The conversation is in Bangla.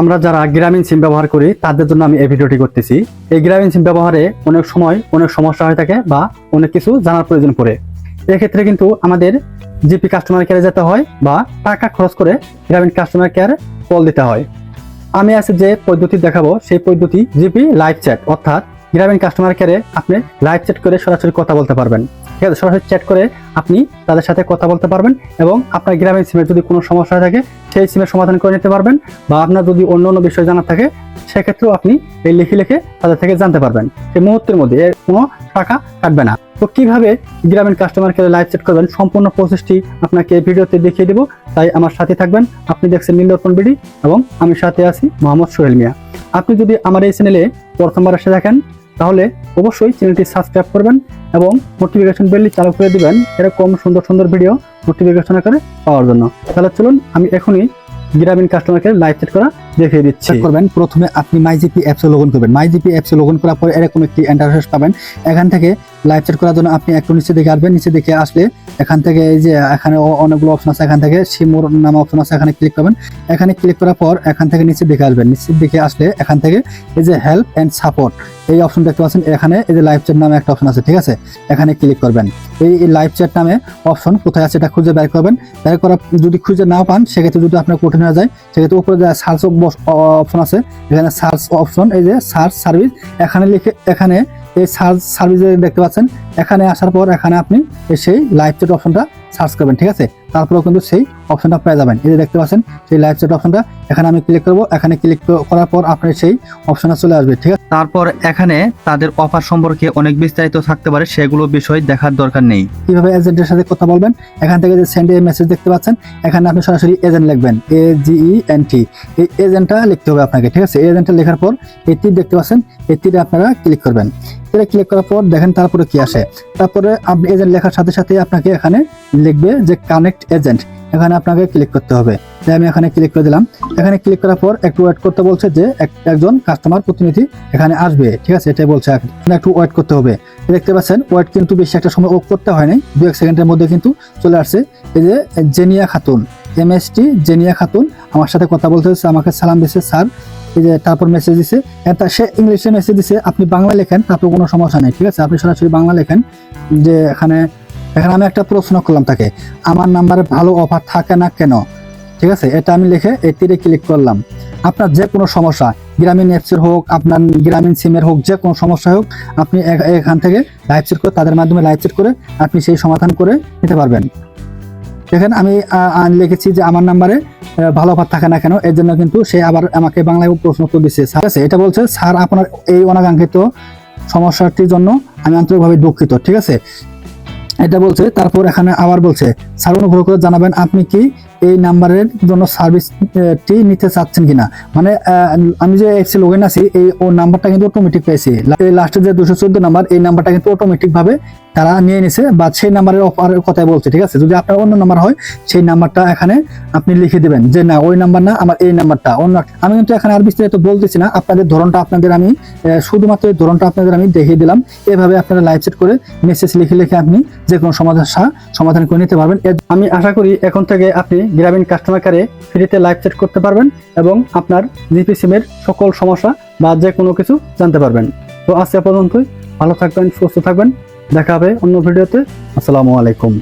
আমরা যারা গ্রামীণ সিম ব্যবহার করি, তাদের জন্য আমি এই ভিডিওটি করতেছি। এই গ্রামীণ সিম ব্যবহারে অনেক সময় অনেক সমস্যা হয়ে থাকে বা অনেক কিছু জানার প্রয়োজন পড়ে। এক্ষেত্রে কিন্তু আমাদের জিপি কাস্টমার কেয়ারে যেতে হয় বা টাকা খরচ করে গ্রামীণ কাস্টমার কেয়ার কল দিতে হয়। আমি আজকে যে পদ্ধতি দেখাবো, সেই পদ্ধতি জিপি লাইভ চ্যাট অর্থাৎ গ্রামীণ কাস্টমার কেয়ারে আপনি লাইভ চ্যাট করে সরাসরি কথা বলতে পারবেন। ঠিক আছে? সরাসরি চ্যাট করে আপনি তাদের সাথে কথা বলতে পারবেন এবং আপনার গ্রামীণ সিমের যদি কোনো সমস্যা থাকে, সেই সিমের সমাধান করে নিতে পারবেন বা আপনার যদি অন্য অন্য বিষয় জানার থাকে, সেক্ষেত্রেও আপনি এই লিখে লিখে তাদের থেকে জানতে পারবেন। সেই মুহূর্তের মধ্যে এর কোনো টাকা কাটবে না। তো কীভাবে গ্রামীণ কাস্টমার কেয়ারে লাইভ চ্যাট করবেন? সম্পূর্ণ প্রসেসটি আপনাকে এই ভিডিওতে দেখিয়ে দেবো। তাই আমার সাথে থাকবেন। আপনি দেখছেন নীলদর্পণ বিডি এবং আমি সাথে আছি মোহাম্মদ সোহেল মিয়া। আপনি যদি আমার এই চ্যানেলে প্রথমবার এসে দেখেন, তাহলে অবশ্যই চ্যানেলটি সাবস্ক্রাইব করবেন এবং নোটিফিকেশন বেলটি চালু করে দিবেন। এরকম সুন্দর সুন্দর ভিডিও নোটিফিকেশন আকারে পাওয়ার জন্য। তাহলে চলুন, আমি এখনই গ্রামীণ কাস্টমারকে লাইভ চেট করা দেখিয়ে দিচ্ছি। করবেন। প্রথমে আপনি মাইজিপি অ্যাপসে লগ ইন করবেন। মাইজিপি অ্যাপসে লগ ইন করার পর এরকম একটি ইন্টারফেস পাবেন। এখান থেকে লাইভ চ্যাট করার জন্য আপনি একটু নিচে দিকে আসবেন। নিচে দিকে আসলে এখান থেকে এই যে এখানে অনেকগুলো অপশন আছে। এখান থেকে সিমোর নাম অপশন আছে। এখানে ক্লিক করবেন। এখানে ক্লিক করার পর এখান থেকে নিচে দিকে আসবেন। নিচের দিকে আসলে এখান থেকে এই যে হেল্প অ্যান্ড সাপোর্ট এই অপশন দেখতে পাচ্ছেন। এখানে এই যে লাইভ চ্যাট নামে একটা অপশন আছে। ঠিক আছে? এখানে ক্লিক করবেন। এই লাইভ চ্যাট নামে অপশন কোথায় আছে এটা খুঁজে বের করবেন। বের করা যদি খুঁজে না পান, সেক্ষেত্রে যদি আপনার কঠিন হয়ে যায়, সেক্ষেত্রে উপরে সার্চ অপশন আছে। এখানে সার্চ অপশন এই যে সার্চ সার্ভিস এখানে লিখে, এখানে এই সার্চ সার্ভিস দেখতে পাচ্ছেন। এখানে আসার পর এখানে আপনি সেই লাইভ চ্যাট অপশনটা সার্চ করবেন, ঠিক আছে? তারপরেও কিন্তু সেই অপশনটা পেয়ে যাবেন। এই যে দেখতে পাচ্ছেন সেই লাইভ চ্যাট অপশনটা এখানে আমি ক্লিক করব। এখানে ক্লিক করার পর আপনার সেই অপশনটা চলে আসবে ঠিক আছে? তারপর এখানে তাদের অফার সম্পর্কে অনেক বিস্তারিত থাকতে পারে সেগুলো বিষয় দেখার দরকার নেই। কীভাবে এজেন্টের সাথে কথা বলবেন? এখান থেকে যে সেন্ড মেসেজ দেখতে পাচ্ছেন এখানে আপনি সরাসরি এজেন্ট লিখবেন এ জিই এন টি এই এজেন্টটা লিখতে হবে আপনাকে ঠিক আছে? এই এজেন্টটা লেখার পর এই তীর দেখতে পাচ্ছেন এই তীরে আপনারা ক্লিক করবেন। তীরে ক্লিক করার পর দেখেন তারপরে কি আসে। তারপরে আপনি এজেন্ট লেখার সাথে সাথে আপনাকে এখানে লিখবে যে কানেক্ট এজেন্ট এখানে আপনাকে ক্লিক করতে হবে। তাই আমি এখানে ক্লিক করে দিলাম। এখানে ক্লিক করার পর একটু ওয়েট করতে বলছে যে একজন কাস্টমার প্রতিনিধি এখানে আসবে। ঠিক আছে? এটাই বলছে। একটু ওয়েট করতে হবে। দেখতে পাচ্ছেন ওয়েট কিন্তু বেশি একটা সময় ও করতে হয় নাই দু এক সেকেন্ডের মধ্যে কিন্তু চলে আসছে। এই যে জেনিয়া খাতুন এমএসটি জেনিয়া খাতুন, আমার সাথে কথা বলতে হচ্ছে আমাকে সালাম দিচ্ছে স্যার যে তারপর মেসেজ দিছে সে ইংলিশে মেসেজ দিছে, আপনি বাংলা লেখেন তারপর কোনো সমস্যা নেই, ঠিক আছে? আপনি সরাসরি বাংলা লেখেন, যে এখানে এখানে আমি একটা প্রশ্ন করলাম তাকে, আমার নাম্বারে ভালো অফার থাকে না কেন? ঠিক আছে? এটা আমি লিখে এই তীরে ক্লিক করলাম। আপনার যে কোনো সমস্যা, গ্রামীণ অ্যাপসের হোক, আপনার গ্রামীণ সিমের হোক, যে কোনো সমস্যা হোক, আপনি এখান থেকে লাইভ চেট করে, তাদের মাধ্যমে লাইভ চেট করে, আপনি সেই সমাধান করে নিতে পারবেন। দেখেন আমি লিখেছি যে, আমার নাম্বারে ভালো অফার থাকে না কেন? এর জন্য কিন্তু সে আবার আমাকে বাংলায় প্রশ্ন উত্তর দিচ্ছে। স্যার আছে? এটা বলছে, স্যার, আপনার এই অনাকাঙ্ক্ষিত সমস্যাটির জন্য আমি আন্তরিকভাবে দুঃখিত। ঠিক আছে? এটা বলছে, তারপর এখানে আবার বলছে, স্যার, অনুগ্রহ করে জানাবেন, আপনি কি এই নাম্বারের জন্য সার্ভিসটি নিতে চাচ্ছেন কিনা? মানে আমি যে এক্সি লগ ইন আছি, এই ও নাম্বারটা কিন্তু অটোমেটিক পেয়েছি এই লাস্টের যে দুশো চোদ্দ নাম্বার, এই নাম্বারটা কিন্তু অটোমেটিক ভাবে তারা নিয়ে নিছে বা সেই নাম্বারের অফারের কথাই বলছে, ঠিক আছে? যদি আপনার অন্য নাম্বার হয়, সেই নাম্বারটা এখানে আপনি লিখে দেবেন যে, না, ওই নাম্বার না, আমার এই নাম্বারটা। অন্য আমি কিন্তু এখানে আর বিস্তারিত বলতেছি না, আপনাদের ধরনটা আপনাদের আমি শুধুমাত্র এই ধরনটা আপনাদের আমি দেখিয়ে দিলাম। এভাবে আপনারা লাইভ সেট করে মেসেজ লিখে লিখে আপনি যে কোনো সমস্যা সমাধান করে নিতে পারবেন। আমি আশা করি এখন থেকে আপনি গ্রামীণ কাস্টমার কেয়ারে ফ্রিতে লাইভ চ্যাট করতে পারবেন এবং আপনার জিপি সিমের সকল সমস্যা বা যে কোনো কিছু জানতে পারবেন। তো আজকে পর্যন্তই। ভালো থাকবেন, সুস্থ থাকবেন। দেখা হবে অন্য ভিডিওতে। আসসালামু আলাইকুম।